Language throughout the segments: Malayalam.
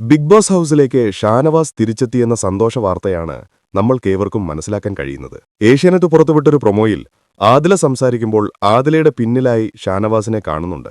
ബിഗ് ബോസ് ഹൗസിലേക്ക് ഷാനവാസ് തിരിച്ചെത്തിയെന്ന സന്തോഷ വാർത്തയാണ് നമ്മൾക്കേവർക്കും മനസ്സിലാക്കാൻ കഴിയുന്നത്. ഏഷ്യാനെറ്റ് പുറത്തുവിട്ടൊരു പ്രൊമോയിൽ ആദില സംസാരിക്കുമ്പോൾ ആദിലയുടെ പിന്നിലായി ഷാനവാസിനെ കാണുന്നുണ്ട്.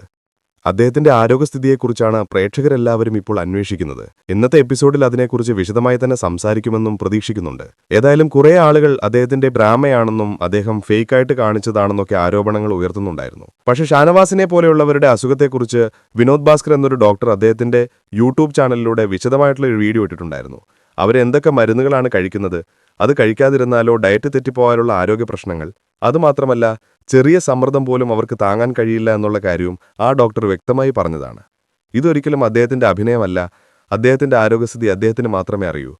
അദ്ദേഹത്തിന്റെ ആരോഗ്യസ്ഥിതിയെക്കുറിച്ചാണ് പ്രേക്ഷകരെല്ലാവരും ഇപ്പോൾ അന്വേഷിക്കുന്നത്. ഇന്നത്തെ എപ്പിസോഡിൽ അതിനെക്കുറിച്ച് വിശദമായി തന്നെ സംസാരിക്കുമെന്നും പ്രതീക്ഷിക്കുന്നുണ്ട്. ഏതായാലും കുറെ ആളുകൾ അദ്ദേഹത്തിന്റെ ഭ്രാമയാണെന്നും അദ്ദേഹം ഫേക്കായിട്ട് കാണിച്ചതാണെന്നൊക്കെ ആരോപണങ്ങൾ ഉയർത്തുന്നുണ്ടായിരുന്നു. പക്ഷെ ഷാനവാസിനെ പോലെയുള്ളവരുടെ അസുഖത്തെക്കുറിച്ച് വിനോദ് ഭാസ്കർ എന്നൊരു ഡോക്ടർ അദ്ദേഹത്തിന്റെ യൂട്യൂബ് ചാനലിലൂടെ വിശദമായിട്ടുള്ള ഒരു വീഡിയോ ഇട്ടിട്ടുണ്ടായിരുന്നു. അവരെന്തൊക്കെ മരുന്നുകളാണ് കഴിക്കുന്നത്? അത് കഴിക്കാതിരുന്നാലോ ഡയറ്റ് തെറ്റിപ്പോകാനുള്ള ആരോഗ്യ പ്രശ്നങ്ങൾ? അതുമാത്രമല്ല ചെറിയ സമ്മർദ്ദം പോലും അവർക്ക് താങ്ങാൻ കഴിയില്ല എന്നുള്ള കാര്യവും ആ ഡോക്ടർ വ്യക്തമായി പറഞ്ഞതാണ്. ഇതൊരിക്കലും അദ്ദേഹത്തിന്റെ അഭിനയമല്ല അദ്ദേഹത്തിന്റെ ആരോഗ്യസ്ഥിതി അദ്ദേഹത്തിന് മാത്രമേ അറിയൂ.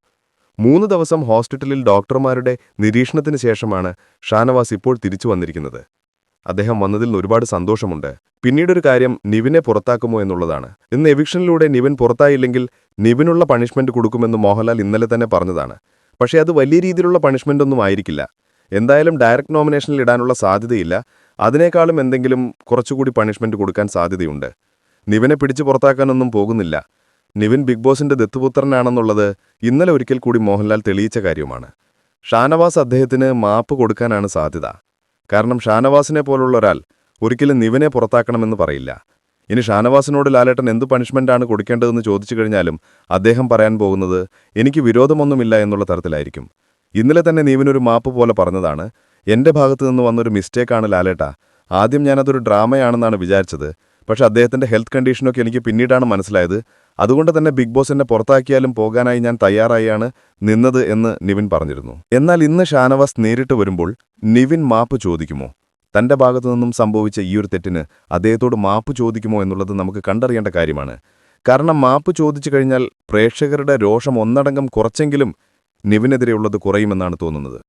മൂന്ന് ദിവസം ഹോസ്പിറ്റലിൽ ഡോക്ടർമാരുടെ നിരീക്ഷണത്തിന് ശേഷമാണ് ഷാനവാസ് ഇപ്പോൾ തിരിച്ചു വന്നിരിക്കുന്നത്. അദ്ദേഹം വന്നതിൽ ഒരുപാട് സന്തോഷമുണ്ട്. പിന്നീടൊരു കാര്യം നിവിനെ പുറത്താക്കുമോ എന്നുള്ളതാണ്. ഇന്ന് എവിക്ഷനിലൂടെ നിവിൻ പുറത്തായില്ലെങ്കിൽ നിവിനുള്ള പണിഷ്മെന്റ് കൊടുക്കുമെന്ന് മോഹൻലാൽ ഇന്നലെ തന്നെ പറഞ്ഞതാണ്. പക്ഷേ അത് വലിയ രീതിയിലുള്ള പണിഷ്മെന്റ് ഒന്നും ആയിരിക്കില്ല. എന്തായാലും ഡയറക്റ്റ് നോമിനേഷനിൽ ഇടാനുള്ള സാധ്യതയില്ല. അതിനേക്കാളും എന്തെങ്കിലും കുറച്ചുകൂടി പണിഷ്മെന്റ് കൊടുക്കാൻ സാധ്യതയുണ്ട്. നിവിനെ പിടിച്ചു പുറത്താക്കാനൊന്നും പോകുന്നില്ല. നിവിൻ ബിഗ് ബോസിന്റെ ദത്തുപുത്രനാണെന്നുള്ളത് ഇന്നലെ ഒരിക്കൽ കൂടി മോഹൻലാൽ തെളിയിച്ച കാര്യമാണ്. ഷാനവാസ് അദ്ദേഹത്തിന് മാപ്പ് കൊടുക്കാനാണ് സാധ്യത. കാരണം ഷാനവാസിനെ പോലുള്ള ഒരാൾ ഒരിക്കലും നിവിനെ പുറത്താക്കണമെന്ന് പറയില്ല. ഇനി ഷാനവാസിനോട് ലാലേട്ടൻ എന്ത് പണിഷ്മെന്റാണ് കൊടുക്കേണ്ടതെന്ന് ചോദിച്ചു കഴിഞ്ഞാലും അദ്ദേഹം പറയാൻ പോകുന്നത് എനിക്ക് വിരോധമൊന്നുമില്ല എന്നുള്ള തരത്തിലായിരിക്കും. ഇന്നലെ തന്നെ നീവിനൊരു മാപ്പ് പോലെ പറഞ്ഞതാണ് എന്റെ ഭാഗത്തു നിന്ന് വന്നൊരു മിസ്റ്റേക്കാണ് ലാലേട്ട. ആദ്യം ഞാനതൊരു ഡ്രാമയാണെന്നാണ് വിചാരിച്ചത്. പക്ഷെ അദ്ദേഹത്തിന്റെ ഹെൽത്ത് കണ്ടീഷനൊക്കെ എനിക്ക് പിന്നീടാണ് മനസ്സിലായത്. അതുകൊണ്ട് തന്നെ ബിഗ് ബോസ് എന്നെ പുറത്താക്കിയാലും പോകാനായി ഞാൻ തയ്യാറായാണ് നിന്നത് എന്ന് നിവിൻ പറഞ്ഞിരുന്നു. എന്നാൽ ഇന്ന് ഷാനവാസ് നേരിട്ട് വരുമ്പോൾ നിവിൻ മാപ്പ് ചോദിക്കുമോ? തന്റെ ഭാഗത്തു നിന്നും സംഭവിച്ച ഈ ഒരു തെറ്റിന് അദ്ദേഹത്തോട് മാപ്പ് ചോദിക്കുമോ എന്നുള്ളത് നമുക്ക് കണ്ടറിയേണ്ട കാര്യമാണ്. കാരണം മാപ്പ് ചോദിച്ചു കഴിഞ്ഞാൽ പ്രേക്ഷകരുടെ രോഷം ഒന്നടങ്കം കുറച്ചെങ്കിലും നിവിനെതിരെയുള്ളത് കുറയുമെന്നാണ് തോന്നുന്നത്.